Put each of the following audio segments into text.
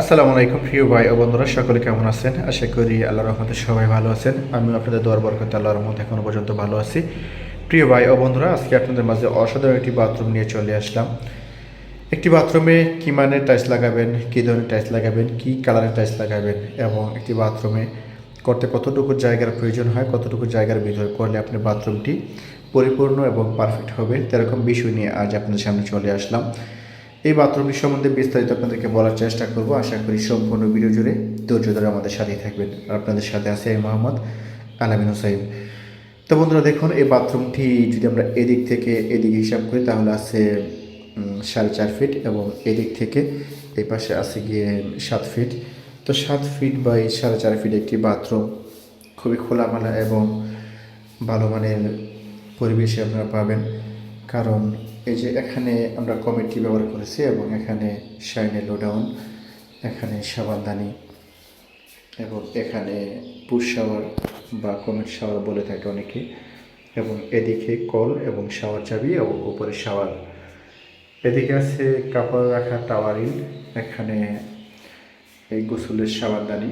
আসসালামু আলাইকুম প্রিয় ভাই ও বন্ধুরা, সকলে কেমন আছেন? আশা করি আল্লাহর রহমতে সবাই ভালো আছেন। আমি আপনাদের দোয়ার বরকতে আল্লাহর রহমতে এখনও পর্যন্ত ভালো আছি। প্রিয় ভাই ও বন্ধুরা, আজকে আপনাদের মাঝে অসাধারণ একটি বাথরুম নিয়ে চলে আসলাম। একটি বাথরুমে কী মানের টাইলস লাগাবেন, কী ধরনের টাইলস লাগাবেন, কী কালারের টাইলস লাগাবেন এবং একটি বাথরুমে করতে কতটুকু জায়গার প্রয়োজন হয়, কতটুকু জায়গার ভিতরে করলে আপনার বাথরুমটি পরিপূর্ণ এবং পারফেক্ট হবে, সেরকম বিষয় নিয়ে আজ আপনাদের সামনে চলে আসলাম। এই বাথরুমটি সম্বন্ধে বিস্তারিত আপনাদেরকে বলার চেষ্টা করব। আশা করি সম্পূর্ণ ভিডিও জুড়ে ধৈর্য ধরে আমাদের সাথেই থাকবেন। আর আপনাদের সাথে আছে মোহাম্মদ আলামিন হোসাইন। তো বন্ধুরা দেখুন, এই বাথরুমটি যদি আমরা এদিক থেকে এদিকে হিসাব করি, তাহলে আছে সাড়ে চার ফিট এবং এদিক থেকে এই পাশে আছে গিয়ে সাত ফিট। তো সাত ফিট বাই সাড়ে চার ফিট একটি বাথরুম। খুবই খোলামেলা এবং ভালো মানের পরিবেশে আপনারা পাবেন। কারণ এই যে এখানে আমরা কমিটি ব্যবহার করেছি এবং এখানে শাইনে লোডাউন, এখানে সাবানদানি এবং এখানে পুশ শাওয়ার বা কমেন্ট শাওয়ার বলে থাকে অনেকে এবং এদিকে কল এবং শাওয়ার চাবি এবং উপরে শাওয়ার। এদিকে আছে কাপড় রাখা টাওয়ারিল এখানে এই গোসলের সাবানদানি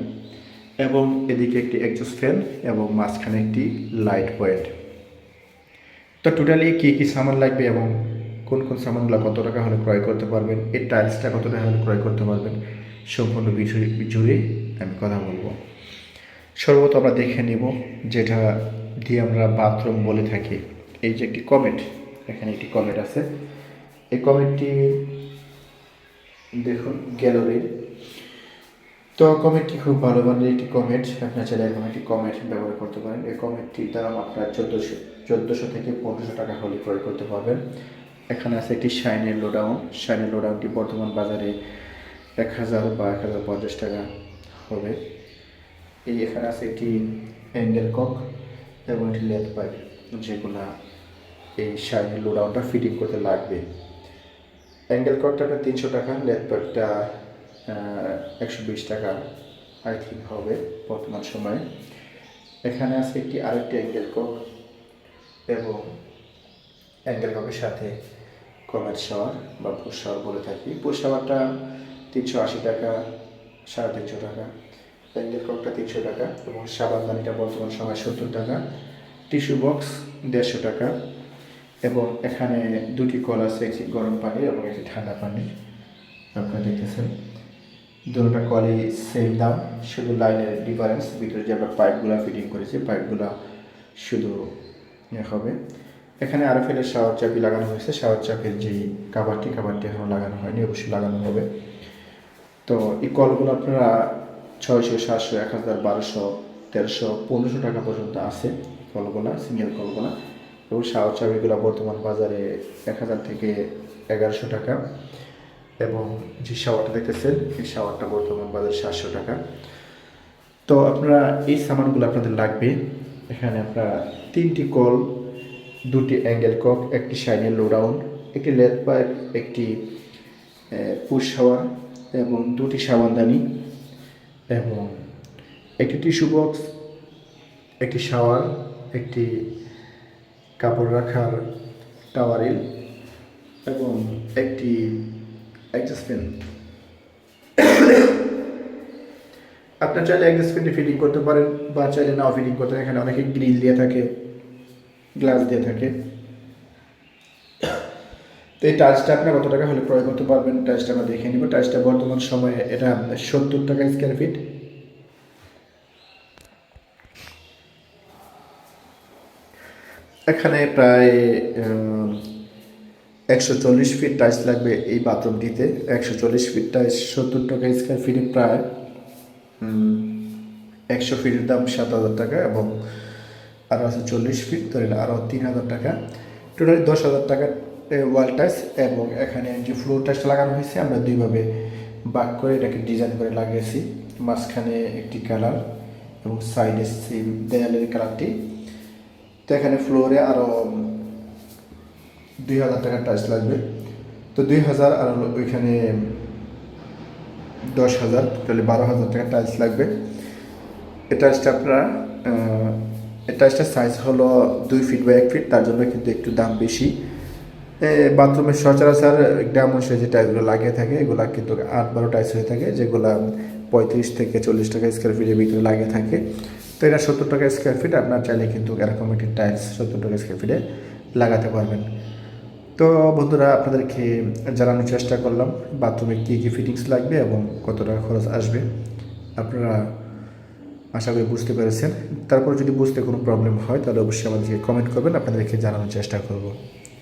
এবং এদিকে একটি এক্সস্ট ফ্যান এবং মাঝখানে একটি লাইট পয়েন্ট তো টোটালি কী কী সামান লাগবে এবং কোন কোন সামানগুলো কত টাকা হলে ক্রয় করতে পারবেন এই টাইলসটা কত টাকা হলে ক্রয় করতে পারবেন, সম্পূর্ণ বিষয় জুড়ে আমি কথা বলব। সর্বত আমরা দেখে নিব যেটা দিয়ে আমরা বাথরুম বলে থাকি। এই যে একটি কমেট, এখানে একটি কমেট আছে। এই কমেটটি দেখুন গ্যালারির তো কমেটটি খুব ভালো মানের একটি কমেট আপনার চাইলে এরকম একটি কমেট ব্যবহার করতে পারেন। এই কমেটটির দাম আপনার চোদ্দোশো চোদ্দোশো থেকে পনেরোশো টাকা হলে ক্রয় করতে পারবেন। এখানে আছে একটি শাইনের লোডাউন। শাইনের লোডাউনটি বর্তমান বাজারে এক হাজার বা এক হাজার পঞ্চাশ টাকা হবে। এই এখানে আছে একটি অ্যাঙ্গেল কক এবং একটি লেদ পাইপ, যেগুলা এই শাইনের লোডাউনটা ফিটিং করতে লাগবে। অ্যাঙ্গেল ককটা আপনার তিনশো টাকা, লেদ পাইপটা একশো বিশ টাকা, আই থিঙ্ক হবে বর্তমান সময়ে। এখানে আছে একটি আরেকটি অ্যাঙ্গেল কক এবং অ্যাঙ্গেল ককের সাথে কমেট শাওয়ার বা পুষ শাওয়ার বলে থাকি। পুষ শাওয়ারটা তিনশো আশি টাকা, সাড়ে তিনশো টাকা। অ্যাঙ্গেল ককটা তিনশো টাকা এবং সাবানদানিটা বর্তমান সময় সত্তর টাকা। টিস্যু বক্স দেড়শো টাকা এবং এখানে দুটি কল আছে, একটি গরম পানি এবং একটি ঠান্ডা পানি আপনারা দেখতেছেন। দুটোটা কলই সেম দাম, শুধু লাইনের ডিফারেন্স ভিতরে যে আমরা পাইপগুলো ফিটিং করেছি পাইপগুলো শুধু ইয়ে হবে। এখানে আরও ফেলে শাওয়ার চাপি লাগানো হয়েছে। শাওয়ার চাপের যেই কাবারটি কাবারটি এখনও লাগানো হয়নি, অবশ্যই লাগানো হবে। তো এই কলগুলো আপনারা ছয়শো, সাতশো, এক হাজার, বারোশো, তেরোশো, পনেরোশো টাকা পর্যন্ত আছে কলগুলা সিঙ্গেল কলগুলা। এবং শাওয়ার চাবিগুলো বর্তমান বাজারে এক হাজার থেকে এগারোশো টাকা। এবং যে শাওয়ারটা দেখতেছেন, এই শাওয়ারটা বর্তমান বাজারে সাতশো টাকা। তো আপনারা এই সামানগুলো আপনাদের লাগবে। এখানে আপনারা তিনটি কল দুটি অ্যাঙ্গেল কক একটি শাইনের লোডাউন একটি লেদ পাইপ একটি পুশ শাওয়ার এবং দুটি সাবানদানি এবং একটি টিস্যু বক্স একটি শাওয়ার একটি কাপড় রাখার টাওয়ারিল এবং একটি অ্যাডজাস্ট ফ্যান আপনার চাইলে অ্যাডজাস্ট ফ্যানটি ফিটিং করতে পারেন বা চাইলে নাও ফিটিং করতে পারেন। এখানে অনেকে গ্রিল দিয়ে থাকে। গ্লাস দিয়ে থাকে। তো এই টাইলসটা আপনার কত টাকা হলে ক্রয় করতে পারবেন টাইলসটা আমরা দেখে নিব। টাইলসটা বর্তমান সময়ে এটা সত্তর টাকা স্কোয়ার ফিট এখানে প্রায় একশো চল্লিশ ফিট টাইলস লাগবে এই বাথরুমটিতে। একশো চল্লিশ ফিট টাইলস সত্তর টাকা স্কোয়ার ফিটে প্রায় একশো ফিটের দাম সাত হাজার টাকা এবং আরও আছে চল্লিশ ফিট ধরেন আরও তিন হাজার টাকা। টোটালি দশ হাজার টাকা ওয়াল টাইস এবং এখানে যে ফ্লোর টাইস লাগানো হয়েছে, আমরা দুইভাবে বাক করে এটাকে ডিজাইন করে লাগিয়েছি। মাঝখানে একটি কালার এবং সাইডে সেম দেয়ালের কালারটি তো এখানে ফ্লোরে আরও দুই হাজার টাকার টাইস লাগবে। তো দুই হাজার আর ওইখানে দশ হাজার, তাহলে বারো হাজার টাকার টাইলস লাগবে। এই টাইলসটা আপনারা এই টাইলসটার সাইজ হলো দুই ফিট বা এক ফিট তার জন্য কিন্তু একটু দাম বেশি। বাথরুমের সচরাচর গ্রাম যে টাইলসগুলো লাগিয়ে থাকে, এগুলো কিন্তু আট বারো টাইলস হয়ে থাকে, যেগুলো পঁয়ত্রিশ থেকে চল্লিশ টাকা স্কোয়ার ফিটের ভিতরে লাগিয়ে থাকে। তো এটা সত্তর টাকা স্কোয়ার ফিট আপনার চাইলে কিন্তু এরকম একটি টাইলস সত্তর টাকা স্কোয়ার ফিটে লাগাতে পারবেন। তো বন্ধুরা, আপনাদেরকে জানানোর চেষ্টা করলাম বাথরুমে কী কী ফিটিংস লাগবে এবং কত টাকা খরচ আসবে। আপনারা আশা করি বুঝতে পেরেছেন। তারপর যদি বুঝতে কোনো প্রবলেম হয়, তাহলে অবশ্যই আমাদেরকে কমেন্ট করবেন, আপনাদেরকে জানানোর চেষ্টা করব।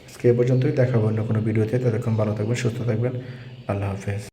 আজকে এ পর্যন্তই দেখাবো অন্য কোনো ভিডিওতে ততক্ষণ ভালো থাকবেন, সুস্থ থাকবেন। আল্লাহ হাফেজ।